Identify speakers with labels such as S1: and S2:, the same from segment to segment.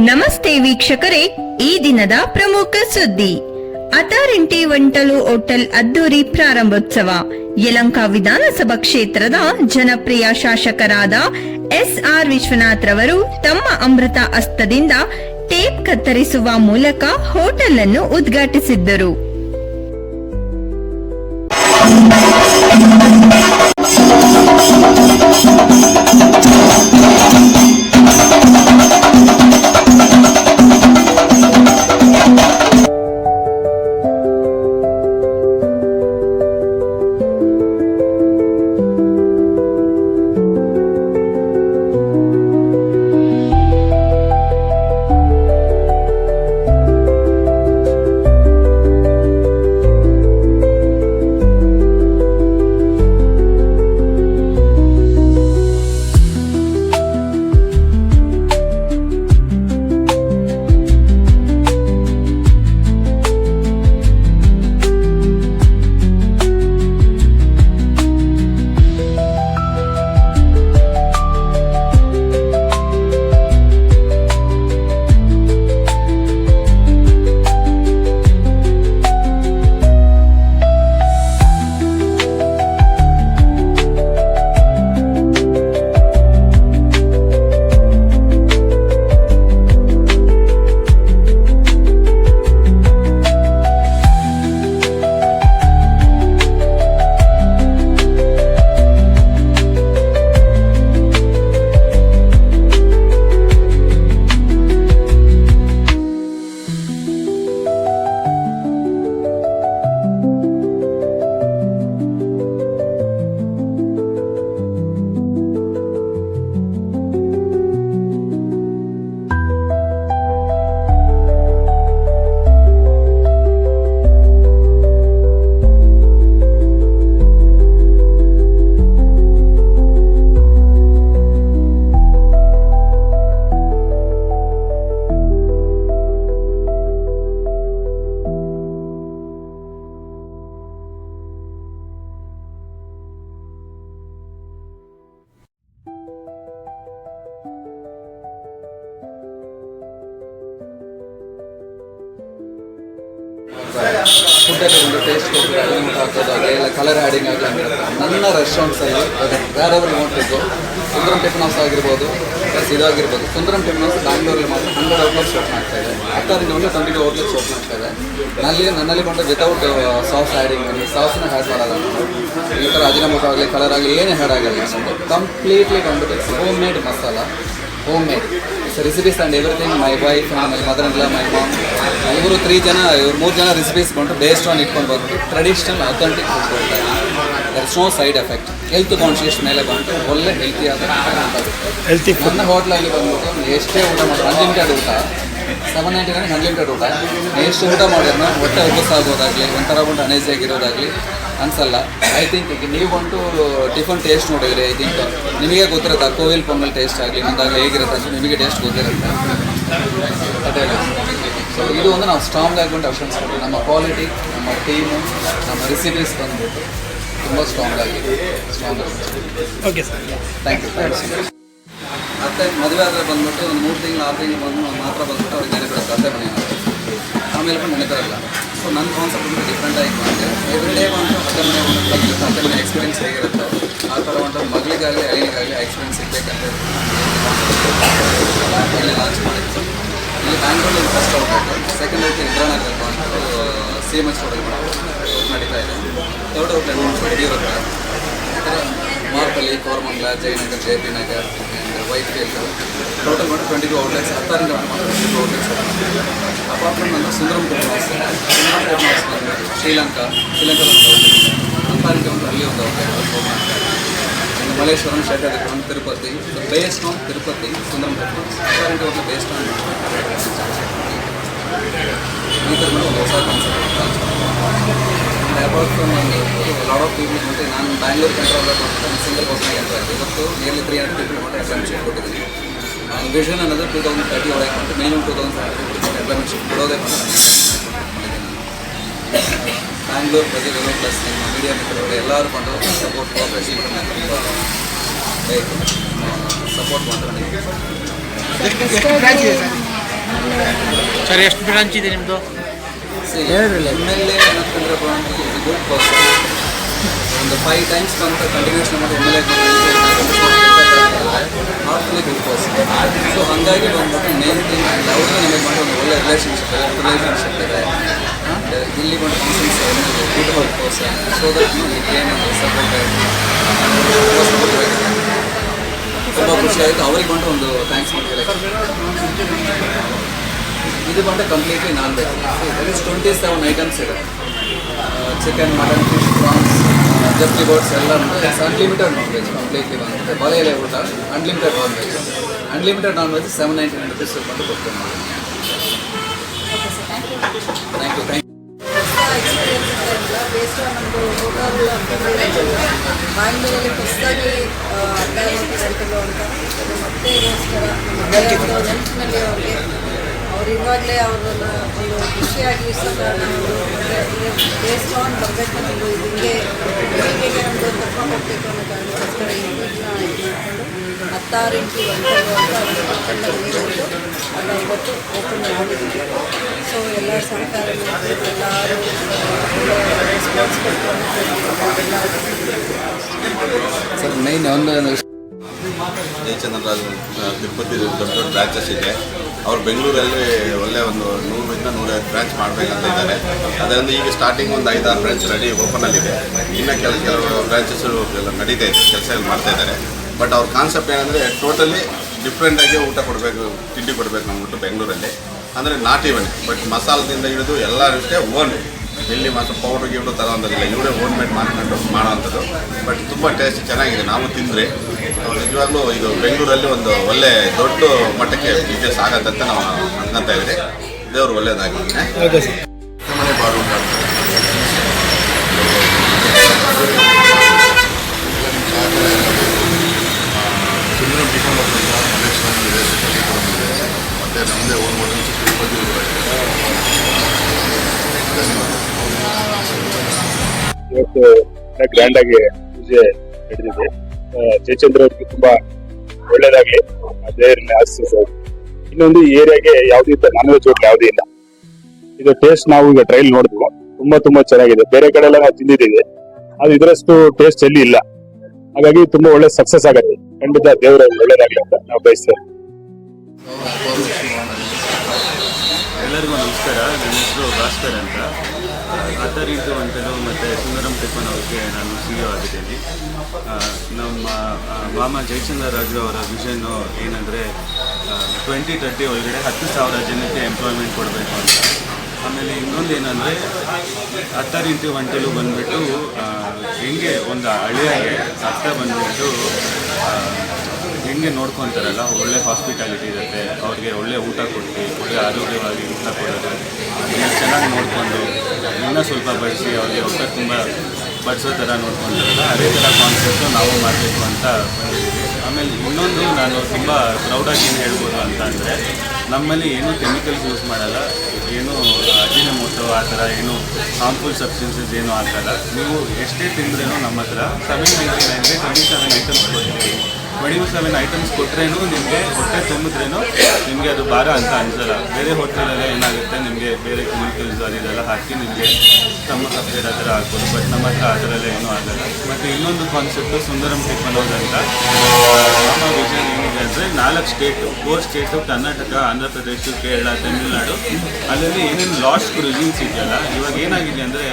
S1: ನಮಸ್ತೆ ವೀಕ್ಷಕರೇ, ಈ ದಿನದ ಪ್ರಮುಖ ಸುದ್ದಿ. ಅತಾರಿಂಟಿ ವಂಟಲು ಹೋಟೆಲ್ ಅದ್ದೂರಿ ಪ್ರಾರಂಭೋತ್ಸವ. ಯಲಂಕ ವಿಧಾನಸಭಾ ಕ್ಷೇತ್ರದ ಜನಪ್ರಿಯ ಶಾಸಕರಾದ ಎಸ್ ಆರ್ ವಿಶ್ವನಾಥ್ ರವರು ತಮ್ಮ ಅಮೃತ ಹಸ್ತದಿಂದ ಟೇಪ್ ಕತ್ತರಿಸುವ ಮೂಲಕ ಹೋಟೆಲ್ ಅನ್ನು ಉದ್ಘಾಟಿಸಿದ್ದರು.
S2: ಫುಡ್ಡಲ್ಲಿ ಒಂದು ಟೇಸ್ಟ್ ಕೊಟ್ಟು ಲಿಮಿಟ್ ಹಾಕೋದಾಗಲಿ ಇಲ್ಲ ಕಲರ್ ಆ್ಯಡಿಂಗ್ ಆಗಲಿ ನನ್ನ ರೆಸ್ಟೋರೆಂಟ್ಸಲ್ಲಿ ಬೇರೆ ಅವರು ನೋಡ್ತಿದ್ದು ಸುಂದರಂ ಟೆಕ್ನಾಸ್ ಆಗಿರ್ಬೋದು, ಪ್ಲಸ್ ಇದಾಗಿರ್ಬೋದು, ಸುಂದರಂ ಟೆಕ್ನಾಸ್ ಬ್ಯಾಂಗ್ಳೂರಲ್ಲಿ ಮಾತ್ರ ಹಂಡ್ರೆಡ್ ಔಟ್ಲೆಟ್ಸ್ ಓಪನ್ ಆಗ್ತಾ ಇದೆ. ಹತ್ತರಿಂದ ಒಂದು ಟ್ವೆಂಟಿ ಔಟ್ಲೆಟ್ಸ್ ಓಪನ್ ಆಗ್ತಾ ಇದೆ. ನಲ್ಲಿ ನನ್ನಲ್ಲಿ ಬಂದು ವಿತೌಟ್ ಸಾಸ್ ಆ್ಯಡಿಂಗ್ ಆಗಲಿ ಸಾಸ್ನ ಹ್ಯಾಡ್ ಮಾಡಲ್ಲ ಈ ಥರ ಅಜಿನಮೋಟೋ ಆಗಲಿ ಕಲರ್ ಆಗಲಿ, ಏನೇ ಹ್ಯಾಡ್ ಆಗಲ್ಲ ನಾನು ಕಂಪ್ಲೀಟ್ಲಿ ಬಂದ್ಬಿಟ್ಟು home made masala home made recipes and everything my wife my mother ಇಲ್ಲ ಮೈ ಮಾಮ್ ಇವರು ತ್ರೀ ಜನ ಇವ್ರು ಮೂರು ಜನ ರೆಸಿಪೀಸ್ ಬಂದು ಬೇಸ್ಡ್ ಆನ್ ಇಟ್ಕೊಂಡು ಬಂದು traditional authentic food there is no side effect health conscious ಮೇಲೆ ಬಂದು ಒಳ್ಳೆ ಹೆಲ್ತಿ ಆದ
S3: ಹೆಲ್ತಿ
S2: ನನ್ನ ಹೋಟ್ಲಲ್ಲಿ ಬಂದ್ಬಿಟ್ಟು ಎಷ್ಟೇ ಊಟ ಮಾಡಿ ಅನ್ಲಿಮಿಟೆಡ್ ಊಟ ಸೆವೆನ್ ನೈಂಟಿ ನೈನ್ ಅನ್ಲಿಮಿಟೆಡ್ ಊಟ ಎಷ್ಟು ಊಟ ಮಾಡಿದ್ರೆ ಹೊಟ್ಟೆ ಆಗೋದಾಗಲಿ ಒಂಥರ ಬಂದು ಅನೇಜಿ ಆಗಿರೋದಾಗಲಿ ಅನ್ಸಲ್ಲ. ಐ ಥಿಂಕ್ ನೀವು ಬಂದು ಟಿಫನ್ ಟೇಸ್ಟ್ ನೋಡಿದ್ರೆ ಐ ಥಿಂಕ್ ನಿಮಗೆ ಗೊತ್ತಿರುತ್ತೆ ಕೋವಿಲ್ ಪೊಂಗಲ್ ಟೇಸ್ಟ್ ಆಗಲಿ ಅಂದಾಗ ಹೇಗಿರುತ್ತೆ ಅಂತ ನಿಮಗೆ ಟೇಸ್ಟ್ ಗೊತ್ತಿರುತ್ತೆ. ಅದೇ ಸೊ ಇದು ಒಂದು ನಾವು ಸ್ಟ್ರಾಂಗ್ ಆಗಿಬಿಟ್ಟು ಆಪ್ಷನ್ಸ್ ಕೊಡ್ತೀವಿ. ನಮ್ಮ ಕ್ವಾಲಿಟಿ ನಮ್ಮ ಟೀಮು ನಮ್ಮ ರೆಸಿಪೀಸ್ ಬಂದ್ಬಿಟ್ಟು ತುಂಬ ಸ್ಟ್ರಾಂಗ್ ಆಗಿದೆ strong
S3: okay sir
S2: thank you thank you ಅತ್ತೆ ಮದುವೆ ಆದರೆ ಬಂದ್ಬಿಟ್ಟು ಒಂದು ಮೂರು ತಿಂಗಳು ಆರು ತಿಂಗಳು ಬಂದು ಮಾತ್ರ ಬಂದ್ಬಿಟ್ಟು ಅವ್ರಿಗೆ ನೆನಪಿರುತ್ತೆ ಅತ್ತೆ ಮನೆ ಆಮೇಲೆ ಬಂದು ನೆನಪಿರಲ್ಲ. ಸೊ ನನ್ನ ಕಾನ್ಸೆಪ್ಟ್ ಡಿಫ್ರೆಂಟ್ ಆಗಿ ಮಾಡಿದೆ ಎವ್ರಿ ಡೇ ಬಂದು ಅದನ್ನೇ ಒಂದು ಮನೆ ಎಕ್ಸ್ಪೀರಿಯನ್ಸ್ ಹೇಗಿರುತ್ತೆ, ಆ ಥರ ಒಂದು ಮಗಳಿಗಾಗಲಿ ಅಳಿಗಾಗಲಿ ಎಕ್ಸ್ಪೀರಿಯನ್ಸ್ ಸಿಗಬೇಕಂತ ಇಲ್ಲಿ ಲಾಂಚ್ ಮಾಡಿತ್ತು ಇಲ್ಲಿ ಬ್ಯಾಂಗ್ಳೂರಲ್ಲಿ first outlet second outlet Indiranagar ಅಂತ ಸಿ ಎಂ ಎಚ್ ರೋಡಲ್ಲಿ ನಡೀತಾ ಇದೆ. Third outlet Yediyurappa ಮಾರ್ಪಲ್ಲಿ Koramangala Jayanagar J P Nagar and Whitefield total ಬಂದು ಟ್ವೆಂಟಿ ಟು ಔಟ್ಲೆಟ್ಸ್ ಹತ್ತಾರಿಂದ ಟ್ವೆಂಟಿ ಟು ಔಟ್ಲೆಟ್ಸ್ ಅಪಾರ್ಟ್ಮೆಂಟ್ ಬಂದು Sundaram tour house Sundaram tour house ಬಂದು ಶ್ರೀಲಂಕಾ ಶ್ರೀಲಂಕಾದ ಒಂದು ಹತ್ತಾರಿಂದ ಒಂದು ಅಲ್ಲಿ ಒಂದು ಔಟ್ಲೆಟ್ ಇನ್ನು ಮಲ್ಲೇಶ್ವರಂ ಶೇಖರ್ ಒಂದು Tirupati based on Tirupati Sundaram tour house ಹತ್ತಾರಿಂದ ಒಂದು ಬೇಸ್ಡ್ ಆನ್ ಈ ಥರ ಒಂದು ಹೊಸ ಕಾನ್ಸೆಪ್ಟ್ ಅಬೌಟ್ ಫ್ರಮ್ ಒಂದು ಆಫ್ ಮತ್ತು ನಾನು ಬ್ಯಾಂಗ್ಳೂರ್ ಕಂಟ್ರೋಲ್ ಸಿಂಗಲ್ ಪರ್ಸನ್ ಅಂತ ಇವತ್ತು ನಿಯರ್ಲಿ ತ್ರೀ ಹಂಡ್ರೆಡ್ ಮತ್ತೆ ಎಂಪ್ಲಾಯ್ಮೆಂಟ್ ಕೊಟ್ಟಿದ್ದೀನಿ. ವಿಷನ್ ಅನ್ನೋದು ಟೂ ತೌಸಂಡ್ ತರ್ಟಿ ಒಳಗೆ ಮತ್ತು ಮಿನಿಮಮ್ ಟೂ ತೌಸಂಡ್ ಎಂಪ್ಲಾಯ್ಮೆಂಟ್ ಕೊಡೋದೇ ಬ್ಯಾಂಗ್ಳೂರ್ ಪ್ರಜೆಗಳು ಪ್ಲಸ್ ನಿಮ್ಮ ಮೀಡಿಯಾ ಮಿತ್ರರು ಎಲ್ಲರೂ ಕೊಂಡು ಸಪೋರ್ಟ್ ಕೋಪರೇಷನ್ ಸಪೋರ್ಟ್
S3: ಮಾಡ್ತಾರೆ ಸರ್
S4: ಎಷ್ಟು ಬ್ರಾಂಚ್ ಇದೆ ನಿಮ್ಮದು
S2: ಎಂ ಎಲ್ ಎ ಏನಂತಂದ್ರೆ ಗುಡ್ ಪರ್ಸನ್ ಒಂದು ಫೈವ್ ಟೈಮ್ಸ್ ಬಂತ ಕಂಟಿನ್ಯೂಸ್ ನಮ್ಮ M L good person so ಹಾಗಾಗಿ ಬಂದ್ಬಿಟ್ಟು ಮೇನ್ ಥಿಂಗ್ ಅವರು ನಮಗೆ ಬಂದು ಒಂದು ಒಳ್ಳೆ ರಿಲೇಷನ್ಶಿಪ್ ಇದೆ ರಿಲೇಷನ್ಶಿಪ್ ಇದೆ. And ಇಲ್ಲಿ ಬಂದು functions work person so that ಏನು ಸಪೋರ್ಟ್ ತುಂಬ ಖುಷಿ ಆಯಿತು. ಅವ್ರಿಗೆ ಬಂದು ಒಂದು ಥ್ಯಾಂಕ್ಸ್ ಮಾಡ್ತಾರೆ ಇದು ಬಂದು completely non veg twenty seven items ಇದೆ ಚಿಕನ್ ಮಟನ್ ಫಿಶ್ ಪ್ರಾನ್ಸ್ ಜರ್ಕಿ ಬೋಟ್ಸ್ ಎಲ್ಲ ಅನ್ಲಿಮಿಟೆಡ್ ನಾನ್ ವೆಜ್ ಕಂಪ್ಲೀಟ್ಲಿ ಬಂದಿದೆ ಎಲೆ ಊಟ unlimited non veg unlimited non veg seven ninety nine rupees ಬಂದು ಕೊಡ್ತೇನೆ. ಥ್ಯಾಂಕ್ ಯು ಥ್ಯಾಂಕ್
S5: ಯು ಮತ್ತೆ ಅವ್ರು ಇವಾಗಲೇ ಅವ್ರನ್ನ ಒಂದು ಖುಷಿಯಾಗಿ ಮತ್ತು ಬೇಸ್ಡ್ ಆನ್ ಬರಬೇಕು ನಮ್ಮದು ಹಿಂಗೆ ಹೀಗೆ ನಮ್ಮದು ಕರ್ಕೊಂಡು ಹೋಗ್ಬೇಕು ಅನ್ನೋ ಕಾರಣಕ್ಕೋಸ್ಕರ ಇಂಟರ್ವ್ಯೂನ ಇದು ಮಾಡಿಕೊಂಡು ಹತ್ತಾರು ಇಂಟು ಒಂದು ಅಂತ ನೀಡಿಟ್ಟು ಅದು ಇವತ್ತು ಓಪನ್ ಮಾಡಿದ್ದೀವಿ ಸೊ ಎಲ್ಲ ಸಹಕಾರ ನೀಡಿ ಎಲ್ಲರೂ ರೆಸ್ಪಾನ್ಸ್
S2: ಸರ್ ಮೈನ್ ಒಂದು
S6: ಜಯಚಂದ್ರನ್ ರಾಜ್ ತಿರುಪತಿ ದೊಡ್ಡ ದೊಡ್ಡ ಬ್ರಾಂಚಸ್ ಇದೆ. ಅವ್ರು ಬೆಂಗಳೂರಲ್ಲಿ ಒಳ್ಳೆ ಒಂದು ನೂರರಿಂದ ನೂರೈವತ್ತು ಬ್ರಾಂಚ್ ಮಾಡಬೇಕಂತ ಇದ್ದಾರೆ. ಅದರಿಂದ ಈಗ ಸ್ಟಾರ್ಟಿಂಗ್ ಒಂದು ಐದಾರು ಬ್ರಾಂಚ್ ರೆಡಿ ಓಪನಲ್ಲಿದೆ ಇನ್ನು ಕೆಲ ಕೆಲವು ಬ್ರಾಂಚಸ್ ಎಲ್ಲ ನಡೀತಾ ಇದೆ, ಕೆಲಸ ಮಾಡ್ತಾ ಇದ್ದಾರೆ. ಬಟ್ ಅವ್ರ ಕಾನ್ಸೆಪ್ಟ್ ಏನಂದರೆ ಟೋಟಲಿ ಡಿಫ್ರೆಂಟಾಗಿ ಊಟ ಕೊಡಬೇಕು, ತಿಂಡಿ ಕೊಡಬೇಕು ಅಂದ್ಬಿಟ್ಟು ಬೆಂಗಳೂರಲ್ಲಿ. ಅಂದರೆ ನಾಟಿ ಇವನ್ ಬಟ್ ಮಸಾಲದಿಂದ ಹಿಡಿದು ಎಲ್ಲ ಅಷ್ಟೇ ಓನ್ ಎಲ್ಲಿ ಮಾತ್ರ ಪೌಡ್ರ್ ಗಿಡ ತರೋಂಥದ್ದಿಲ್ಲ ಇವರೇ ಓನ್ ಮೇಡ್ ಮಾಡ್ಕೊಂಡು ಮಾಡೋವಂಥದ್ದು. ಬಟ್ ತುಂಬ ಟೇಸ್ಟ್ ಚೆನ್ನಾಗಿದೆ. ನಾವು ತಿಂದರೆ ನಿಜವಾಗ್ಲೂ ಇದು ಬೆಂಗಳೂರಲ್ಲಿ ಒಂದು ಒಳ್ಳೆ ದೊಡ್ಡ ಮಟ್ಟಕ್ಕೆ ಬಿಸ್ನೆಸ್ ಆಗತ್ತಂತ ನಾವು ಅನ್ಕೊಂತ ಇದ್ದೀವಿ. ದೇವ್ರು ಒಳ್ಳೇದಾಗಿ
S3: ಸರ್
S6: ಮನೆ ಸುಮ್ಮನೆ ಇದೆ ಮತ್ತು ನಮ್ಮದೇ ಓನ್
S7: ಇವತ್ತು ಗ್ರ್ಯಾಂಡ್ ಆಗಿ ಪೂಜೆ ನಡೆದಿದೆ. ಜಯಚಂದ್ರ ಅವ್ರಿಗೆ ತುಂಬಾ ಒಳ್ಳೇದಾಗಲಿ. ಅದೇ ಆಶಿಸೋದು ಇನ್ನೊಂದು ಈ ಏರಿಯಾಗೆ ಯಾವುದೇ ನಾನ್ ವೆಜ್ ಹೋಟ್ಲ್ ಯಾವುದೇ ಇಲ್ಲ. ಇದು ಟೇಸ್ಟ್ ನಾವು ಈಗ ಟ್ರೈಲ್ ನೋಡಿದ್ವಿ. ತುಂಬಾ ತುಂಬಾ ಚೆನ್ನಾಗಿದೆ. ಬೇರೆ ಕಡೆ ಎಲ್ಲ ನಾವು ತಿಂದಿದ್ದೀವಿ. ಅದು ಇದರಷ್ಟು ಟೇಸ್ಟ್ ಎಲ್ಲಿ ಇಲ್ಲ. ಹಾಗಾಗಿ ತುಂಬಾ ಒಳ್ಳೆ ಸಕ್ಸಸ್ ಆಗುತ್ತೆ. ಖಂಡಿತ ದೇವರ ಒಳ್ಳೇದಾಗ್ಲಿ ಅಂತ ನಾವು ಬಯಸ್ತೇವೆ.
S8: ಎಲ್ಲರಿಗೂ ನಮಸ್ಕಾರ. ನನ್ನ ಹೆಸರು ಭಾಸ್ಕರ್ ಅಂತ. ಆತರ್ ಇಂಟು ಮತ್ತು ಸುಂದರಂ ಟಿಪ್ಪನ್ ಅವ್ರಿಗೆ ನಾನು ಸಿ ಇ ಆಗಿದ್ದೀನಿ. ನಮ್ಮ ಮಾಮ ಜಯಚಂದ್ರ ರಾಜು ಅವರ ವಿಷನ್ನು ಏನಂದರೆ ಟ್ವೆಂಟಿ ತರ್ಟಿ ಒಳಗಡೆ ಹತ್ತು ಸಾವಿರ ಜನಕ್ಕೆ ಎಂಪ್ಲಾಯ್ಮೆಂಟ್ ಕೊಡಬೇಕು ಅಂತ. ಆಮೇಲೆ ಇನ್ನೊಂದು ಏನಂದರೆ ಹತ್ತಾರು ಇಂಟು ಒಂಟೆಲು ಬಂದುಬಿಟ್ಟು ಹೆಂಗೆ ಒಂದು ಹಳ್ಳಿಯಾಗೆ ಅರ್ಥ ಬಂದುಬಿಟ್ಟು ಹೆಂಗೆ ನೋಡ್ಕೊತಾರಲ್ಲ, ಒಳ್ಳೆ ಹಾಸ್ಪಿಟಾಲಿಟಿ ಇರುತ್ತೆ, ಅವ್ರಿಗೆ ಒಳ್ಳೆ ಊಟ ಕೊಟ್ಟು, ಒಳ್ಳೆ ಆರೋಗ್ಯವಾಗಿ ಊಟ ಕೊಡೋದು ಚೆನ್ನಾಗಿ ನೋಡಿಕೊಂಡು, ಇನ್ನೂ ಸ್ವಲ್ಪ ಬಡಿಸಿ ಅವ್ರಿಗೆ ಊಟ ತುಂಬ ಬಡಿಸೋ ಥರ ನೋಡ್ಕೊಂತಾರಲ್ಲ, ಅದೇ ಥರ ಕಾನ್ಸೆಪ್ಟು ನಾವು ಮಾಡಬೇಕು ಅಂತ ಆಮೇಲೆ ಇನ್ನೊಂದು ನಾನು ತುಂಬ ಪ್ರೌಡಾಗಿ ಏನು ಹೇಳ್ಬೋದು ಅಂತ ಅಂದರೆ, ನಮ್ಮಲ್ಲಿ ಏನೂ ಕೆಮಿಕಲ್ಸ್ ಯೂಸ್ ಮಾಡಲ್ಲ, ಏನು ಅಜಿನಮೋಟೋ ಆ ಥರ ಏನು ಹಾರ್ಮ್ಫುಲ್ ಸಬ್ಸ್ಟೆನ್ಸಸ್ ಏನು ಹಾಕಲ್ಲ. ನೀವು ಎಷ್ಟೇ ತಿಂದ್ರೂ ನಮ್ಮ ಹತ್ರ ಸೆವೆನ್ ನೈಂಟಿ ನೈನ್ಗೆ ಟ್ವೆಂಟಿ ಸೆವೆನ್ ಐಟಮ್ಸ್ ಕೊಡ್ತೀವಿ. ಟ್ವೆಂಟಿ ಸೆವೆನ್ ಐಟಮ್ಸ್ ಕೊಟ್ರೇನು ನಿಮಗೆ ಹೊಟ್ಟೆ ತುಂಬಿದ್ರೇನು ನಿಮಗೆ ಅದು ಭಾರ ಅಂತ ಅನ್ಸಲ್ಲ. ಬೇರೆ ಹೋಟೆಲೆಲ್ಲ ಏನಾಗುತ್ತೆ, ನಿಮಗೆ ಬೇರೆ ಕೆಮಿಕಲ್ಸ್ ಅದು ಇದೆಲ್ಲ ಹಾಕಿ ನಿಮಗೆ ತಮ್ಮ ಅಪ್ಡೇಟ್ ಆ ಥರ ಹಾಕ್ಬೋದು ಬಟ್ ನಮ್ಮ ಹತ್ರ ಆ ಥರ ಏನೂ ಆಗಲ್ಲ. ಮತ್ತು ಇನ್ನೊಂದು ಕಾನ್ಸೆಪ್ಟು ಸುಂದರಂ ಟಿಪ್ಪನ್ ಅಂತ. ನಮ್ಮ ವಿಷನ್ ಏನಿದೆ ಅಂದರೆ ನಾಲ್ಕು state four state Karnataka Andhra Pradesh Kerala Tamil Nadu ಅಲ್ಲಲ್ಲಿ ಏನೇನು ಲಾಸ್ಟ್ ರಿಜಿನ್ಸ್ ಇದೆಯಲ್ಲ, ಇವಾಗ ಏನಾಗಿದೆ ಅಂದರೆ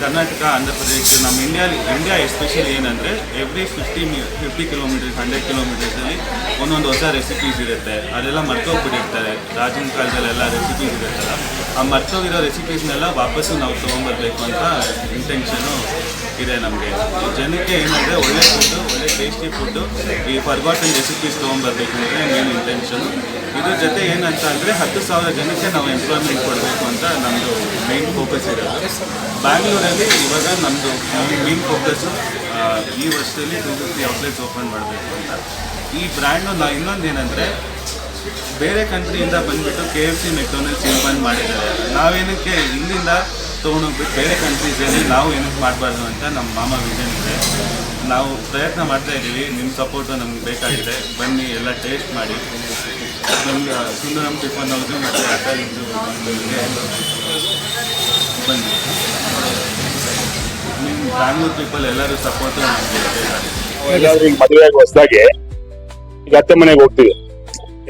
S8: ಕರ್ನಾಟಕ ಆಂಧ್ರ ಪ್ರದೇಶ ನಮ್ಮ ಇಂಡಿಯಾಲಿ ಇಂಡಿಯಾ ಎಸ್ಪೆಷಲಿ ಏನಂದರೆ every fifty fifty kilometers hundred ಕಿಲೋಮೀಟರ್ಸಲ್ಲಿ ಒಂದೊಂದು ಹೊಸ ರೆಸಿಪೀಸ್ ಇರುತ್ತೆ. ಅದೆಲ್ಲ ಮರ್ತೋಗ್ಬಿಟ್ಟಿರ್ತಾರೆ ರಾಜಿನ ಕಾಲದಲ್ಲೆಲ್ಲ ರೆಸಿಪೀಸ್ ಇರುತ್ತಲ್ಲ. ಆ ಮರ್ತೋಗಿರೋ ರೆಸಿಪೀಸ್ನೆಲ್ಲ ವಾಪಸ್ಸು ನಾವು ತೊಗೊಂಬರ್ಬೇಕು ಅಂತ ಇಂಟೆನ್ಷನು ಇದೆ ನಮಗೆ. ಜನಕ್ಕೆ ಏನಂದರೆ ಒಳ್ಳೆ ಫುಡ್ಡು ಒಳ್ಳೆ ಟೇಸ್ಟಿ ಫುಡ್ಡು ಈ ಫರ್ಗಾಟನ್ ರೆಸಿಪೀಸ್ ತೊಗೊಂಬರ್ಬೇಕು ಅಂದರೆ ಮೇನ್ ಇಂಟೆನ್ಷನು ಇದ್ರ ಜೊತೆ ಏನಂತ ಅಂದರೆ ಹತ್ತು ಸಾವಿರ ಜನಕ್ಕೆ ನಾವು ಎಂಪ್ಲಾಯ್ಮೆಂಟ್ ಕೊಡಬೇಕು ಅಂತ ನಮ್ಮದು ಮೇನ್ ಫೋಕಸ್ ಇರೋದು. ಬ್ಯಾಂಗ್ಳೂರಲ್ಲಿ ಇವಾಗ ನಮ್ಮದು ಮೇನ್ ಫೋಕಸ್ಸು ಈ ವರ್ಷದಲ್ಲಿ ಟೂ ಫಿಫ್ಟಿ ಔಟ್ಲೆಟ್ಸ್ ಓಪನ್ ಮಾಡಬೇಕು ಅಂತ. ಈ ಬ್ರ್ಯಾಂಡು ನಾ ಇನ್ನೊಂದು ಏನಂದರೆ ಬೇರೆ ಕಂಟ್ರಿಯಿಂದ ಬಂದುಬಿಟ್ಟು ಕೆ ಎಫ್ ಸಿ ಮೆಕ್ಡೊನಲ್ಡ್ಸ್ ಬಂದ್ ಮಾಡಿದ್ದಾರೆ. ನಾವೇನಕ್ಕೆ ಇಲ್ಲಿಂದ ತೊಗೊಂಡೋಗ್ಬಿಟ್ಟು ಬೇರೆ ಕಂಟ್ರೀಸಲ್ಲಿ ನಾವು ಏನಕ್ಕೆ ಮಾಡಬಾರ್ದು ಅಂತ ನಮ್ಮ ಮಾಮ ವಿಷನ್ ಇದೆ. ನಾವು ಪ್ರಯತ್ನ ಮಾಡ್ತಾ ಇದ್ದೀವಿ. ನಿಮ್ಮ ಸಪೋರ್ಟು ನಮ್ಗೆ ಬೇಕಾಗಿದೆ. ಬನ್ನಿ, ಎಲ್ಲ ಟೇಸ್ಟ್ ಮಾಡಿ. ನಮ್ಗೆ ಸುಂದರಂ ಟಿಫನ್ ಹೌದು ಮತ್ತು ಅಟ್ಟಿದ್ದು ನಿಮಗೆ ಬನ್ನಿ. ನಿಮ್ಮ ಬ್ಯಾಂಗ್ಳೂರ್ ಪೀಪಲ್ ಎಲ್ಲರೂ ಸಪೋರ್ಟು ನಮಗೆ
S7: ಹೊಸದಾಗಿ ಈಗ ಅತ್ತೆ ಮನೆಗೆ ಹೋಗ್ತೀವಿ.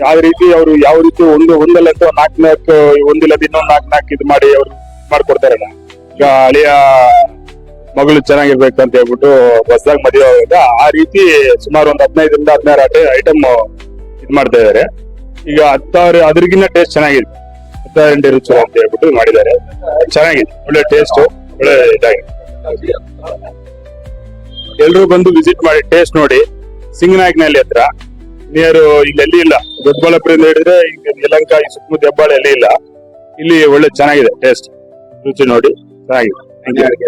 S7: ಯಾವ ರೀತಿ ಅವರು ಯಾವ ರೀತಿ ಒಂದು, ಒಂದಲ್ಲ ನಾಲ್ಕು ನಾಲ್ಕು ಒಂದಿಲ್ಲ ಇನ್ನೊಂದು ನಾಲ್ಕು ನಾಲ್ಕು ಇದು ಮಾಡಿ ಅವ್ರು ಮಾಡ್ಕೊಡ್ತಾರಲ್ಲ ಈಗ. ಹಳೆಯ ಮಗಳು ಚೆನ್ನಾಗಿರ್ಬೇಕು ಅಂತ ಹೇಳ್ಬಿಟ್ಟು ಹೊಸದಾಗಿ ಮದುವೆ ಆಗುವಾಗ ಆ ರೀತಿ ಸುಮಾರು ಒಂದು ಹದಿನೈದರಿಂದ ಹದಿನಾರು ಐಟಮ್ ಇದ್ ಮಾಡ್ತಾ ಇದಾರೆ. ಈಗ ಹತ್ತಾರು ಅದ್ರಿಗಿನ್ನ ಟೇಸ್ಟ್ ಚೆನ್ನಾಗಿದೆ. ಹತ್ತಾರು ರುಚಿ ಅಂತ ಹೇಳ್ಬಿಟ್ಟು ಮಾಡಿದ್ದಾರೆ. ಚೆನ್ನಾಗಿದೆ, ಒಳ್ಳೆ ಟೇಸ್ಟ್ ಒಳ್ಳೆ ಇದಾಗಿದೆ. ಎಲ್ರು ಬಂದು ವಿಸಿಟ್ ಮಾಡಿ ಟೇಸ್ಟ್ ನೋಡಿ. ಸಿಂಗನಾಯಕನಹಳ್ಳಿ ಹತ್ರ. ನಿಯರ್ ಇಲ್ಲಿ ಎಲ್ಲಿ ಇಲ್ಲ? ದೊಡ್ಡಬಳ್ಳಾಪುರದಿಂದ ಹಿಡಿದ್ರೆ ಈಗ ಈ ಸುತ್ತಮುತ್ತ ಹೆಬ್ಬಾಳೆ ಎಲ್ಲಿ ಇಲ್ಲ. ಇಲ್ಲಿ ಒಳ್ಳೆ ಚೆನ್ನಾಗಿದೆ ಟೇಸ್ಟ್ ರುಚಿ ನೋಡಿ. ಚೆನ್ನಾಗಿದೆ.